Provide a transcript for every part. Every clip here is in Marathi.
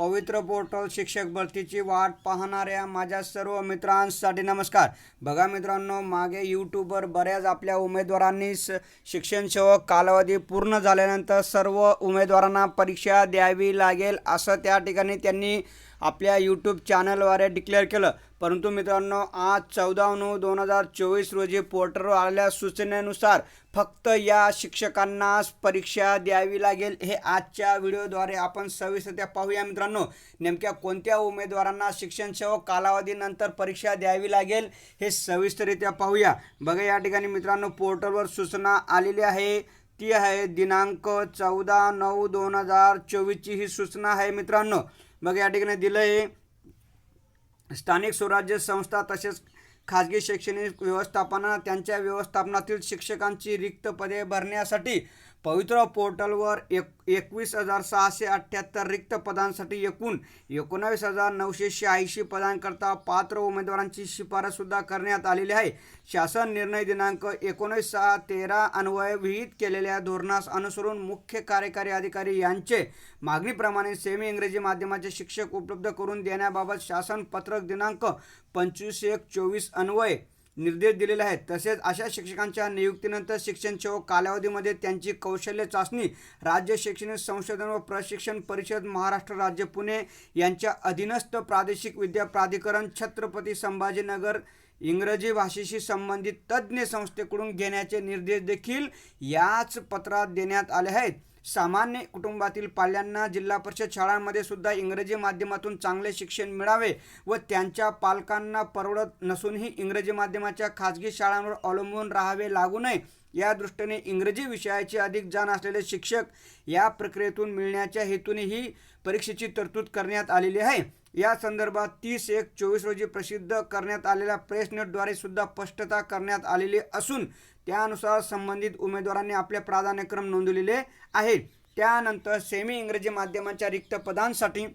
पवित्र पोर्टल शिक्षक भरतीची वाट पाहणाऱ्या माझ्या सर्व मित्रांसाठी नमस्कार. बघा मित्रांनो मागे यूट्यूबवर बऱ्याच आपल्या उमेदवारांनी स शिक्षण सेवक कालावधी पूर्ण झाल्यानंतर सर्व उमेदवारांना परीक्षा द्यावी लागेल असं त्या ठिकाणी त्यांनी आपल्या यूट्यूब चॅनलद्वारे डिक्लेअर केलं. परंतु मित्रांनो आज चौदा नऊ दोन हजार चोवीस रोजी पोर्टरवर आलेल्या सूचनेनुसार फक्त या शिक्षकांनाच परीक्षा द्यावी लागेल हे आजच्या व्हिडिओद्वारे आपण सविस्तरत्या पाहूया मित्रांनो. नेमक्या कोणत्या उमेदवारांना शिक्षण सेवक कालावधीनंतर परीक्षा द्यावी लागेल हे सविस्तररित्या पाहूया. बघा या ठिकाणी मित्रांनो पोर्टलवर सूचना आलेली आहे. ती आहे. दिनांक चौदा नऊ दोन हजार चोवीसची ही सूचना आहे मित्रांनो. मग या ठिकाणी दिलं आहे स्थानिक स्वराज्य संस्था तसेच खाजगी शैक्षणिक व्यवस्थापना त्यांच्या व्यवस्थापनातील शिक्षकांची रिक्त पदे भरण्यासाठी पवित्र पोर्टलवर एक एकवीस हजार सहाशे अठ्ठ्याहत्तर रिक्त पदांसाठी एकूण एकोणावीस हजार नऊशे शहाऐंशी पदांकरता पात्र उमेदवारांची शिफारससुद्धा करण्यात आलेली आहे. शासन निर्णय दिनांक एकोणीस सहा तेरा अन्वये विहित केलेल्या धोरणास अनुसरून मुख्य कार्यकारी अधिकारी यांचे मागणीप्रमाणे सेमी इंग्रजी माध्यमाचे शिक्षक उपलब्ध करून देण्याबाबत शासन पत्रक दिनांक पंचवीस एक चोवीस अन्वये निर्देश दिलेले आहेत. तसेच अशा शिक्षकांच्या नियुक्तीनंतर शिक्षण सेवक कालावधीमध्ये त्यांची कौशल्य चाचणी राज्य शैक्षणिक संशोधन व प्रशिक्षण परिषद महाराष्ट्र राज्य पुणे यांच्या अधीनस्थ प्रादेशिक विद्या प्राधिकरण छत्रपती संभाजीनगर इंग्रजी भाषेशी संबंधित तज्ज्ञ संस्थेकडून घेण्याचे निर्देश देखील याच पत्रात देण्यात आले आहेत. सामान्य कुटुंबातील पाल्यांना जिल्हा परिषद शाळांमध्ये सुद्धा इंग्रजी माध्यमातून चांगले शिक्षण मिळावे व त्यांच्या पालकांना परवडत नसूनही इंग्रजी माध्यमाच्या खाजगी शाळांवर अवलंबून राहावे लागू नये. या दृष्टीने इंग्रजी विषयाची अधिक जाण असलेले शिक्षक या प्रक्रियेतून मिळण्याच्या हेतूने ही परीक्षेची तरतूद करण्यात आलेली आहे. या संदर्भात तीस एक चोवीस रोजी प्रसिद्ध करण्यात आलेल्या प्रेसनेटद्वारे सुद्धा स्पष्टता करण्यात आलेली असून त्यानुसार संबंधित उमेदवारांनी आपले प्राधान्यक्रम नोंदवलेले आहेत. त्यानंतर सेमी इंग्रजी माध्यमांच्या रिक्त पदांसाठी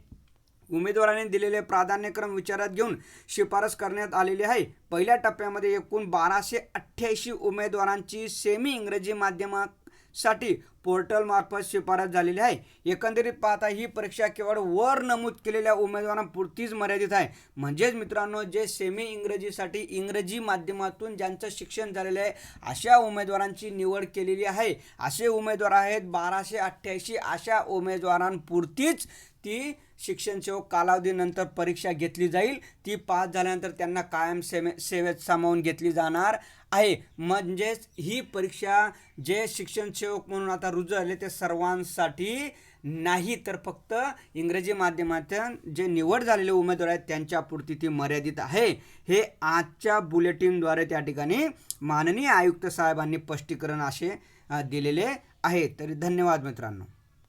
उमेदवारांनी दिलेले प्राधान्यक्रम विचारात घेऊन शिफारस करण्यात आलेली आहे. पहिल्या टप्प्यामध्ये एकूण बाराशे अठ्ठ्याऐंशी उमेदवारांची सेमी इंग्रजी माध्यमासाठी पोर्टलमार्फत शिफारस झालेली आहे. एकंदरीत पाहता ही परीक्षा केवळ वर नमूद केलेल्या उमेदवारांपुरतीच मर्यादित आहे. म्हणजेच मित्रांनो जे सेमी इंग्रजीसाठी इंग्रजी माध्यमातून ज्यांचं शिक्षण झालेलं आहे अशा उमेदवारांची निवड केलेली आहे. असे उमेदवार आहेत बाराशे अठ्ठ्याऐंशी अशा उमेदवारांपुरतीच ती शिक्षण सेवक कालावधीनंतर परीक्षा घेतली जाईल. ती पास झाल्यानंतर त्यांना कायम सेवे सेवेत सामावून घेतली जाणार आहे. म्हणजेच ही परीक्षा जे शिक्षण सेवक म्हणून आता रुजू झाले ते सर्वांसाठी नाही तर फक्त इंग्रजी माध्यमातून जे निवड झालेले उमेदवार आहेत त्यांच्यापुरती ती मर्यादित आहे. हे आजच्या बुलेटिनद्वारे त्या ठिकाणी माननीय आयुक्त साहेबांनी स्पष्टीकरण असे दिलेले आहे. तरी धन्यवाद मित्रांनो.